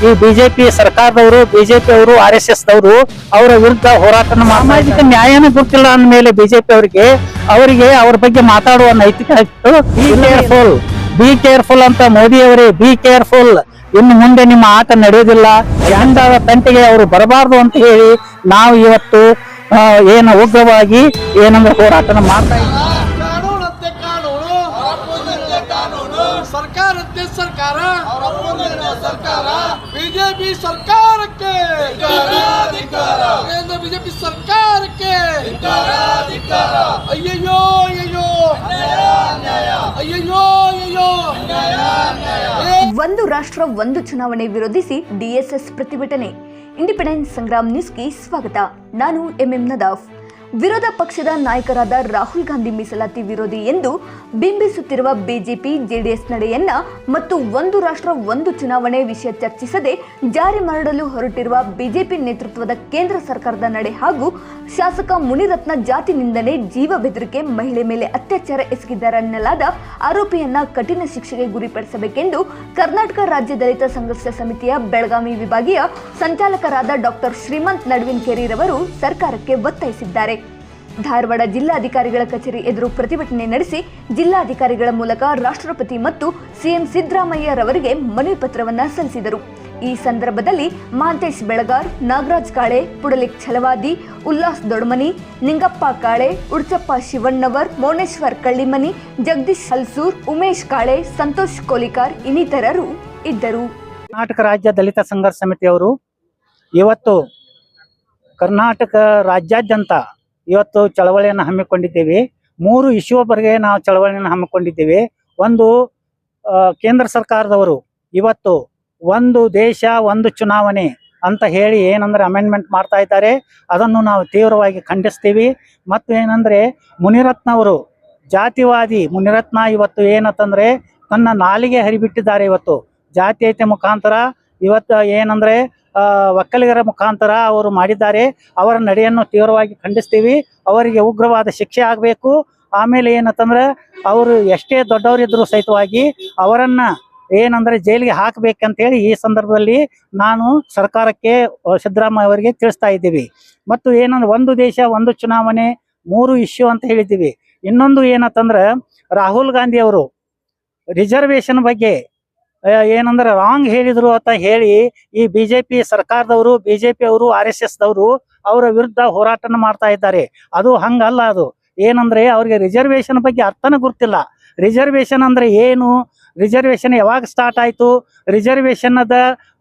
ಈ ಬಿಜೆಪಿ ಸರ್ಕಾರದವರು ಬಿಜೆಪಿ ಅವರು ಆರ್ ಎಸ್ ಎಸ್ ದವರು ಅವರ ವಿರುದ್ಧ ಹೋರಾಟ ಸಾಮಾಜಿಕ ನ್ಯಾಯನೇ ಗೊತ್ತಿಲ್ಲ ಅಂದ್ಮೇಲೆ ಬಿಜೆಪಿ ಅವರಿಗೆ ಅವರಿಗೆ ಅವ್ರ ಬಗ್ಗೆ ಮಾತಾಡುವ ನೈತಿಕ ಹಕ್ಕು ಬಿ ಕೇರ್ಫುಲ್ ಬಿ ಕೇರ್ಫುಲ್ ಅಂತ ಮೋದಿ ಅವರೇ ಬಿ ಕೇರ್ಫುಲ್ ಇನ್ನು ಮುಂದೆ ನಿಮ್ಮ ಆಟ ನಡೆಯುವುದಿಲ್ಲ. ಎಂದಾದ ತಂಟೆಗೆ ಅವರು ಬರಬಾರದು ಅಂತ ಹೇಳಿ ನಾವು ಇವತ್ತು ಏನು ಉಗ್ರವಾಗಿ ಏನಂದ್ರೆ ಹೋರಾಟನ ಮಾಡ್ತಾ ಇದ್ದೀವಿ ಸರ್ಕಾರ ಸರ್ಕಾರ ಬಿಜೆಪಿ ಸರ್ಕಾರಕ್ಕೆ. ಕೇಂದ್ರ ಬಿಜೆಪಿ ಸರ್ಕಾರಕ್ಕೆ. ಅಯ್ಯಯ್ಯೋ ಅಯ್ಯಯ್ಯೋ. ಅಯ್ಯಯ್ಯೋ ಅಯ್ಯಯ್ಯೋ. ಒಂದು ರಾಷ್ಟ್ರ ಒಂದು ಚುನಾವಣೆ ವಿರೋಧಿಸಿ ಡಿಎಸ್ಎಸ್ ಪ್ರತಿಭಟನೆ. ಇಂಡಿಪೆಂಡೆನ್ಸ್ ಸಂಗ್ರಾಮ್ ನ್ಯೂಸ್ಗೆ ಸ್ವಾಗತ. ನಾನು ಎಂಎಂ ನದಾಫ್. ವಿರೋಧ ಪಕ್ಷದ ನಾಯಕರಾದ ರಾಹುಲ್ ಗಾಂಧಿ ಮೀಸಲಾತಿ ವಿರೋಧಿ ಎಂದು ಬಿಂಬಿಸುತ್ತಿರುವ ಬಿಜೆಪಿ, ಜೆಡಿಎಸ್ ನಡೆಯನ್ನ ಮತ್ತು ಒಂದು ರಾಷ್ಟ್ರ, ಒಂದು ಚುನಾವಣೆ ವಿಷಯ ಚರ್ಚಿಸದೆ ಜಾರಿ ಮಾಡಲು ಹೊರಟಿರುವ ಬಿಜೆಪಿ ನೇತೃತ್ವದ ಕೇಂದ್ರ ಸರ್ಕಾರದ ನಡೆ ಹಾಗೂ ಶಾಸಕ ಮುನಿರತ್ನ ಜಾತಿ ನಿಂದನೆ ಜೀವ ಬೆದರಿಕೆ, ಮಹಿಳೆ ಮೇಲೆ ಅತ್ಯಾಚಾರ ಎಸಗಿದ್ದಾರೆನ್ನಲಾದ ಆರೋಪಿಯನ್ನ ಕಠಿಣ ಶಿಕ್ಷೆಗೆ ಗುರಿಪಡಿಸಬೇಕೆಂದು ಕರ್ನಾಟಕ ರಾಜ್ಯ ದಲಿತ ಸಂಘರ್ಷ ಸಮಿತಿಯ ಬೆಳಗಾವಿ ವಿಭಾಗೀಯ ಸಂಚಾಲಕರಾದ ಡಾಕ್ಟರ್ ಶ್ರೀಮಂತ್ ನಡುವಿನ್ಕೆರೆರವರು ಸರ್ಕಾರಕ್ಕೆ ಒತ್ತಾಯಿಸಿದ್ದಾರೆ. ಧಾರವಾಡ ಜಿಲ್ಲಾಧಿಕಾರಿಗಳ ಕಚೇರಿ ಎದುರು ಪ್ರತಿಭಟನೆ ನಡೆಸಿ ಜಿಲ್ಲಾಧಿಕಾರಿಗಳ ಮೂಲಕ ರಾಷ್ಟ್ರಪತಿ ಮತ್ತು ಸಿಎಂ ಸಿದ್ದರಾಮಯ್ಯರವರಿಗೆ ಮನವಿ ಪತ್ರವನ್ನ ಸಲ್ಲಿಸಿದರು. ಈ ಸಂದರ್ಭದಲ್ಲಿ ಮಾಂತೇಶ್ ಬೆಳಗಾರ್, ನಾಗರಾಜ್ ಕಾಳೆ, ಪುಡಲಿಕ್ ಛಲವಾದಿ, ಉಲ್ಲಾಸ್ ದೊಡ್ಮನಿ, ನಿಂಗಪ್ಪ ಕಾಳೆ, ಉಡ್ಚಪ್ಪ ಶಿವಣ್ಣವರ್, ಮೌನೇಶ್ವರ್ ಕಳ್ಳಿಮನಿ, ಜಗದೀಶ್ ಹಲ್ಸೂರ್, ಉಮೇಶ್ ಕಾಳೆ, ಸಂತೋಷ್ ಕೋಲಿಕಾರ್ ಇನ್ನಿತರರು ಇದ್ದರು. ಕರ್ನಾಟಕ ರಾಜ್ಯ ದಲಿತ ಸಂಘರ್ಷ ಸಮಿತಿಯವರು ಇವತ್ತು ಕರ್ನಾಟಕ ರಾಜ್ಯಾದ್ಯಂತ ಇವತ್ತು ಚಳವಳಿಯನ್ನು ಹಮ್ಮಿಕೊಂಡಿದ್ದೇವೆ. ಮೂರು ಇಶ್ಯೂವರೆಗೆ ನಾವು ಚಳವಳಿಯನ್ನು ಹಮ್ಮಿಕೊಂಡಿದ್ದೇವೆ. ಒಂದು ಕೇಂದ್ರ ಸರ್ಕಾರದವರು ಇವತ್ತು ಒಂದು ದೇಶ, ಒಂದು ಚುನಾವಣೆ ಅಂತ ಹೇಳಿ ಏನಂದ್ರೆ ಅಮೆಂಡ್ಮೆಂಟ್ ಮಾಡ್ತಾ ಇದ್ದಾರೆ. ಅದನ್ನು ನಾವು ತೀವ್ರವಾಗಿ ಖಂಡಿಸ್ತೀವಿ. ಮತ್ತು ಏನಂದ್ರೆ ಮುನಿರತ್ನ ಅವರು, ಜಾತಿವಾದಿ ಮುನಿರತ್ನ ಇವತ್ತು ಏನಂತಂದ್ರೆ ತನ್ನ ನಾಲಿಗೆ ಹರಿಬಿಟ್ಟಿದ್ದಾರೆ ಇವತ್ತು. ಜಾತೀಯತೆ ಮುಖಾಂತರ. ಇವತ್ತು ಏನಂದ್ರೆ ಒಕ್ಕಲಿಗರ ಮುಖಾಂತರ ಅವರು ಮಾಡಿದ್ದಾರೆ. ಅವರ ನಡೆಯನ್ನು ತೀವ್ರವಾಗಿ ಖಂಡಿಸ್ತೀವಿ. ಅವರಿಗೆ ಉಗ್ರವಾದ ಶಿಕ್ಷೆ ಆಗಬೇಕು. ಆಮೇಲೆ ಏನಂತಂದ್ರೆ ಅವರು ಎಷ್ಟೇ ದೊಡ್ಡವರಿದ್ರು ಸಹಿತವಾಗಿ ಅವರನ್ನ ಏನಂದ್ರೆ ಜೈಲಿಗೆ ಹಾಕ್ಬೇಕಂತೇಳಿ ಈ ಸಂದರ್ಭದಲ್ಲಿ ನಾನು ಸರ್ಕಾರಕ್ಕೆ, ಸಿದ್ದರಾಮಯ್ಯ ಅವರಿಗೆ ತಿಳಿಸ್ತಾ ಇದ್ದೀವಿ. ಮತ್ತು ಏನಂದ್ರೆ ಒಂದು ದೇಶ, ಒಂದು ಚುನಾವಣೆ, ಮೂರು ಇಶ್ಯೂ ಅಂತ ಹೇಳಿದ್ದೀವಿ. ಇನ್ನೊಂದು ಏನಂತಂದ್ರೆ ರಾಹುಲ್ ಗಾಂಧಿ ಅವರು ರಿಸರ್ವೇಶನ್ ಬಗ್ಗೆ ಏನಂದ್ರೆ ರಾಂಗ್ ಹೇಳಿದ್ರು ಅಂತ ಹೇಳಿ ಈ ಬಿಜೆಪಿ ಸರ್ಕಾರದವರು ಬಿಜೆಪಿ ಅವರು ಆರ್ ಎಸ್ ಎಸ್ ದವರು ಅವರ ವಿರುದ್ಧ ಹೋರಾಟನ ಮಾಡ್ತಾ ಇದ್ದಾರೆ. ಅದು ಹಂಗಲ್ಲ ಅದು. ಏನಂದ್ರೆ ಅವ್ರಿಗೆ ರಿಸರ್ವೇಶನ್ ಬಗ್ಗೆ ಅರ್ಥನ ಗೊತ್ತಿಲ್ಲ. ರಿಸರ್ವೇಶನ್ ಅಂದ್ರೆ ಏನು? ರಿಸರ್ವೇಶನ್ ಯಾವಾಗ ಸ್ಟಾರ್ಟ್ ಆಯ್ತು? ರಿಸರ್ವೇಶನ್ ಅದ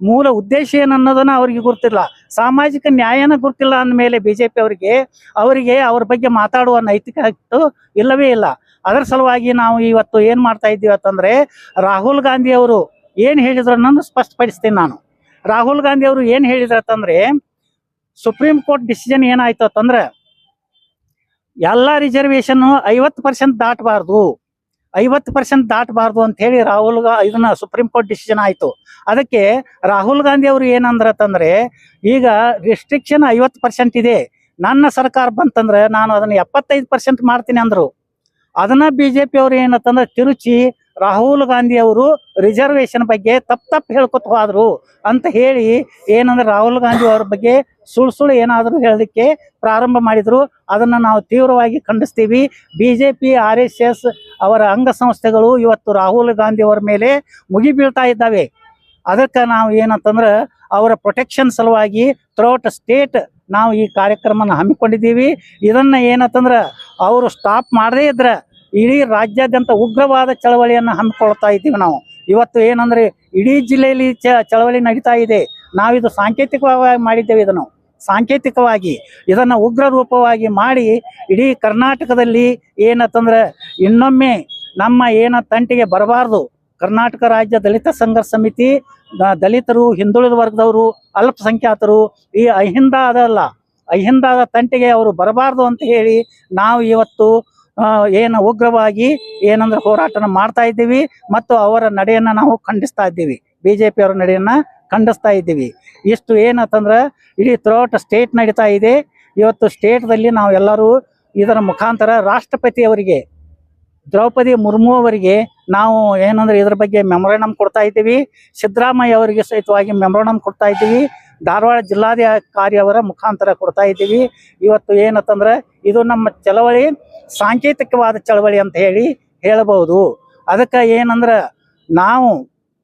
ಮೂಲ ಉದ್ದೇಶ ಏನನ್ನೋದನ್ನ ಅವ್ರಿಗೆ ಗೊತ್ತಿಲ್ಲ. ಸಾಮಾಜಿಕ ನ್ಯಾಯನ ಗೊತ್ತಿಲ್ಲ ಅಂದಮೇಲೆ ಬಿಜೆಪಿ ಅವರಿಗೆ ಅವರಿಗೆ ಅವ್ರ ಬಗ್ಗೆ ಮಾತಾಡುವ ನೈತಿಕ ಹಕ್ಕು ಇಲ್ಲವೇ ಇಲ್ಲ. ಅದರ ಸಲುವಾಗಿ ನಾವು ಇವತ್ತು ಏನ್ ಮಾಡ್ತಾ ಇದ್ದೀವಿ ಅಂತಂದ್ರೆ, ರಾಹುಲ್ ಗಾಂಧಿ ಅವರು ಏನ್ ಹೇಳಿದ್ರು ಅನ್ನೋದು ಸ್ಪಷ್ಟಪಡಿಸ್ತೀನಿ ನಾನು. ರಾಹುಲ್ ಗಾಂಧಿ ಅವರು ಏನ್ ಹೇಳಿದ್ರು ಅಂತಂದ್ರೆ ಸುಪ್ರೀಂ ಕೋರ್ಟ್ ಡಿಸಿಷನ್ ಏನಾಯ್ತು ಅಂತಂದ್ರೆ, ಎಲ್ಲ ರಿಸರ್ವೇಶನ್ ಐವತ್ತು ಪರ್ಸೆಂಟ್ ದಾಟಬಾರ್ದು. ಐವತ್ತು ಪರ್ಸೆಂಟ್ ದಾಟಬಾರ್ದು ಅಂತ ಹೇಳಿ ರಾಹುಲ್ ಇದನ್ನ ಸುಪ್ರೀಂ ಕೋರ್ಟ್ ಡಿಸಿಷನ್ ಆಯ್ತು. ಅದಕ್ಕೆ ರಾಹುಲ್ ಗಾಂಧಿ ಅವರು ಏನಂದ್ರತಂದ್ರೆ, ಈಗ ರಿಸ್ಟ್ರಿಕ್ಷನ್ ಐವತ್ತು ಪರ್ಸೆಂಟ್ ಇದೆ. ನನ್ನ ಸರ್ಕಾರ ಬಂತಂದ್ರೆ ನಾನು ಅದನ್ನ ಎಪ್ಪತ್ತೈದು ಪರ್ಸೆಂಟ್ ಮಾಡ್ತೀನಿ ಅಂದ್ರು. ಅದನ್ನ ಬಿಜೆಪಿ ಅವ್ರು ಏನಂತಂದ್ರೆ, ತಿರುಚಿ ರಾಹುಲ್ ಗಾಂಧಿ ಅವರು ರಿಸರ್ವೇಶನ್ ಬಗ್ಗೆ ತಪ್ಪು ತಪ್ಪು ಹೇಳ್ಕೊತ ಹೋದ್ರು ಅಂತ ಹೇಳಿ ಏನಂದ್ರೆ ರಾಹುಲ್ ಗಾಂಧಿ ಅವ್ರ ಬಗ್ಗೆ ಸುಳ್ಳು ಸುಳ್ಳು ಏನಾದರೂ ಹೇಳಲಿಕ್ಕೆ ಪ್ರಾರಂಭ ಮಾಡಿದ್ರು. ಅದನ್ನ ನಾವು ತೀವ್ರವಾಗಿ ಖಂಡಿಸ್ತೀವಿ. ಬಿಜೆಪಿ, ಆರ್ ಎಸ್ ಎಸ್ ಅವರ ಅಂಗಸಂಸ್ಥೆಗಳು ಇವತ್ತು ರಾಹುಲ್ ಗಾಂಧಿ ಅವರ ಮೇಲೆ ಮುಗಿಬೀಳ್ತಾ ಇದ್ದಾವೆ. ಅದಕ್ಕೆ ನಾವು ಏನಂತಂದ್ರೆ ಅವರ ಪ್ರೊಟೆಕ್ಷನ್ ಸಲುವಾಗಿ ಥ್ರೂಔಟ್ ಸ್ಟೇಟ್ ನಾವು ಈ ಕಾರ್ಯಕ್ರಮನ ಹಮ್ಮಿಕೊಂಡಿದ್ದೀವಿ. ಇದನ್ನ ಏನಂತಂದ್ರೆ ಅವರು ಸ್ಟಾಪ್ ಮಾಡದೇ ಇದ್ರೆ ಇಡೀ ರಾಜ್ಯಾದ್ಯಂತ ಉಗ್ರವಾದ ಚಳವಳಿಯನ್ನು ಹಮ್ಮಿಕೊಳ್ತಾ ಇದ್ದೀವಿ ನಾವು. ಇವತ್ತು ಏನಂದ್ರೆ ಇಡೀ ಜಿಲ್ಲೆಯಲ್ಲಿ ಚಳವಳಿ ನಡೀತಾ ಇದೆ. ನಾವಿದು ಸಾಂಕೇತಿಕವಾಗಿ ಮಾಡಿದ್ದೇವೆ ಇದನ್ನು. ಸಾಂಕೇತಿಕವಾಗಿ ಇದನ್ನ ಉಗ್ರ ರೂಪವಾಗಿ ಮಾಡಿ ಇಡೀ ಕರ್ನಾಟಕದಲ್ಲಿ ಏನಂತಂದ್ರೆ ಇನ್ನೊಮ್ಮೆ ನಮ್ಮ ಏನ ತಂಟಿಗೆ ಬರಬಾರ್ದು. ಕರ್ನಾಟಕ ರಾಜ್ಯ ದಲಿತ ಸಂಘರ್ಷ ಸಮಿತಿ ದಲಿತರು, ಹಿಂದುಳಿದ ವರ್ಗದವರು, ಅಲ್ಪಸಂಖ್ಯಾತರು, ಈ ಅಹಿಂದ ಅದಲ್ಲ ಅಹಿಂದಾದ ತಂಟೆಗೆ ಅವರು ಬರಬಾರ್ದು ಅಂತ ಹೇಳಿ ನಾವು ಇವತ್ತು ಏನು ಉಗ್ರವಾಗಿ ಏನಂದ್ರೆ ಹೋರಾಟನ ಮಾಡ್ತಾ ಇದ್ದೀವಿ ಮತ್ತು ಅವರ ನಡೆಯನ್ನ ನಾವು ಖಂಡಿಸ್ತಾ ಇದ್ದೀವಿ. ಬಿಜೆಪಿ ಅವರ ನಡೆಯನ್ನ ಖಂಡಿಸ್ತಾ ಇದ್ದೀವಿ. ಇಷ್ಟು ಏನಂತಂದ್ರೆ ಇಡೀ ಥ್ರೂಔಟ್ ಸ್ಟೇಟ್ ನಡೀತಾ ಇದೆ. ಇವತ್ತು ಸ್ಟೇಟ್ದಲ್ಲಿ ನಾವು ಎಲ್ಲರೂ ಇದರ ಮುಖಾಂತರ ರಾಷ್ಟ್ರಪತಿ ಅವರಿಗೆ, ದ್ರೌಪದಿ ಮುರ್ಮು ಅವರಿಗೆ ನಾವು ಏನಂದ್ರೆ ಇದ್ರ ಬಗ್ಗೆ ಮೆಮೊರಾಂಡಮ್ ಕೊಡ್ತಾ ಇದ್ದೀವಿ. ಸಿದ್ದರಾಮಯ್ಯ ಅವರಿಗೆ ಸಹಿತವಾಗಿ ಮೆಮೊರಾಂಡಮ್ ಕೊಡ್ತಾ ಇದ್ದೀವಿ. ಧಾರವಾಡ ಜಿಲ್ಲಾಧಿಕಾರಿ ಅವರ ಮುಖಾಂತರ ಕೊಡ್ತಾ ಇದ್ದೀವಿ. ಇವತ್ತು ಏನಂತಂದ್ರೆ ಇದು ನಮ್ಮ ಚಳವಳಿ, ಸಾಂಕೇತಿಕವಾದ ಚಳವಳಿ ಅಂತ ಹೇಳಿ ಹೇಳಬಹುದು. ಅದಕ್ಕೆ ಏನಂದ್ರೆ ನಾವು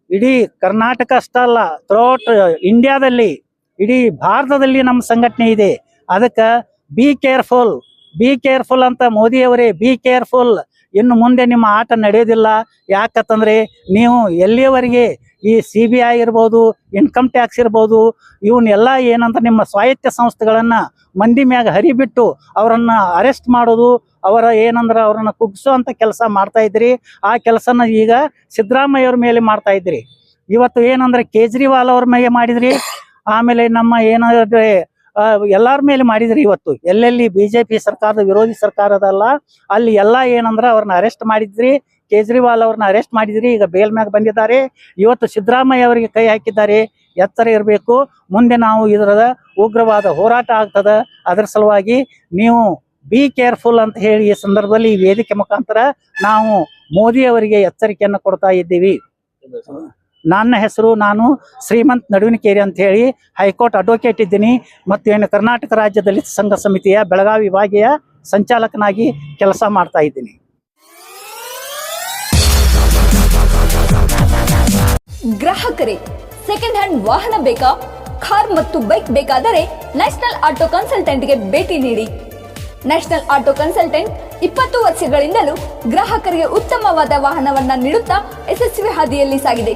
ಇಡೀ ಕರ್ನಾಟಕ ಅಷ್ಟೇ ಅಲ್ಲ ಥ್ರೂಔಟ್ ಇಂಡಿಯಾದಲ್ಲಿ ಇಡೀ ಭಾರತದಲ್ಲಿ ನಮ್ಮ ಸಂಘಟನೆ ಇದೆ. ಅದಕ್ಕೆ ಬಿ ಕೇರ್ಫುಲ್ ಬಿ ಕೇರ್ಫುಲ್ ಅಂತ ಮೋದಿ ಅವರೇ ಬಿ ಕೇರ್ಫುಲ್ ಇನ್ನು ಮುಂದೆ ನಿಮ್ಮ ಆಟ ನಡೆಯೋದಿಲ್ಲ ಯಾಕಂತಂದ್ರೆ ನೀವು ಎಲ್ಲಿಯವರೆಗೆ ಈ ಸಿ ಬಿ ಐ ಇರ್ಬೋದು ಇನ್ಕಮ್ ಟ್ಯಾಕ್ಸ್ ಇರ್ಬೋದು, ಇವನ್ನೆಲ್ಲ ಏನಂತ ನಿಮ್ಮ ಸ್ವಾಯತ್ತ ಸಂಸ್ಥೆಗಳನ್ನ ಮಂದಿ ಮ್ಯಾಗ ಹರಿಬಿಟ್ಟು ಅವರನ್ನ ಅರೆಸ್ಟ್ ಮಾಡೋದು, ಅವರ ಏನಂದ್ರೆ ಅವರನ್ನ ಅಂತ ಕೆಲಸ ಮಾಡ್ತಾ ಇದ್ರಿ. ಆ ಕೆಲಸನ ಈಗ ಸಿದ್ದರಾಮಯ್ಯ ಅವ್ರ ಮೇಲೆ ಮಾಡ್ತಾ ಇದ್ರಿ. ಇವತ್ತು ಏನಂದ್ರೆ ಕೇಜ್ರಿವಾಲ್ ಅವ್ರ ಮೇಲೆ ಮಾಡಿದ್ರಿ. ಆಮೇಲೆ ನಮ್ಮ ಏನಾದ್ರೆ ಎಲ್ಲಾರ ಮೇಲೆ ಮಾಡಿದ್ರಿ ಇವತ್ತು. ಎಲ್ಲೆಲ್ಲಿ ಬಿಜೆಪಿ ಸರ್ಕಾರದ, ವಿರೋಧಿ ಸರ್ಕಾರದಲ್ಲ, ಅಲ್ಲಿ ಎಲ್ಲ ಏನಂದ್ರೆ ಅವ್ರನ್ನ ಅರೆಸ್ಟ್ ಮಾಡಿದ್ರಿ, ಕೇಜ್ರಿವಾಲ್ ಅವ್ರನ್ನ ಅರೆಸ್ಟ್ ಮಾಡಿದ್ರಿ, ಈಗ ಬೇಲ್ ಮ್ಯಾಗ ಬಂದಿದ್ದಾರೆ. ಇವತ್ತು ಸಿದ್ದರಾಮಯ್ಯ ಅವರಿಗೆ ಕೈ ಹಾಕಿದ್ದಾರೆ, ಎತ್ತರ ಇರಬೇಕು. ಮುಂದೆ ನಾವು ಇದರ ಉಗ್ರವಾದ ಹೋರಾಟ ಆಗ್ತದ, ಅದರ ಸಲುವಾಗಿ ನೀವು ಬಿ ಕೇರ್ಫುಲ್ ಅಂತ ಹೇಳಿ ಈ ಸಂದರ್ಭದಲ್ಲಿ ವೇದಿಕೆ ಮುಖಾಂತರ ನಾವು ಮೋದಿ ಅವರಿಗೆ ಎಚ್ಚರಿಕೆಯನ್ನು ಕೊಡ್ತಾ ಇದ್ದೀವಿ. ನನ್ನ ಹೆಸರು ನಾನು ಶ್ರೀಮಂತ್ ನಡುವಿನಕೇರಿ ಅಂತ ಹೇಳಿ ಹೈಕೋರ್ಟ್ ಅಡ್ವೊಕೇಟ್ ಇದ್ದೀನಿ. ಮತ್ತು ಏನು ಕರ್ನಾಟಕ ರಾಜ್ಯ ದಲಿತ ಸಂಘ ಸಮಿತಿಯ ಬೆಳಗಾವಿ ವಿಭಾಗೀಯ ಸಂಚಾಲಕನಾಗಿ ಕೆಲಸ ಮಾಡ್ತಾ ಇದ್ದೀನಿ. ಗ್ರಾಹಕರೇ ಸೆಕೆಂಡ್ ಹ್ಯಾಂಡ್ ವಾಹನ ಬೇಕಾ? ಕಾರ್ ಮತ್ತು ಬೈಕ್ ಬೇಕಾದರೆ ನ್ಯಾಷನಲ್ ಆಟೋ ಕನ್ಸಲ್ಟೆಂಟ್ಗೆ ಭೇಟಿ ನೀಡಿ. ನ್ಯಾಷನಲ್ ಆಟೋ ಕನ್ಸಲ್ಟೆಂಟ್ ಇಪ್ಪತ್ತು ವರ್ಷಗಳಿಂದಲೂ ಗ್ರಾಹಕರಿಗೆ ಉತ್ತಮವಾದ ವಾಹನವನ್ನ ನೀಡುತ್ತಾ ಯಶಸ್ವಿ ಹಾದಿಯಲ್ಲಿ ಸಾಗಿದೆ.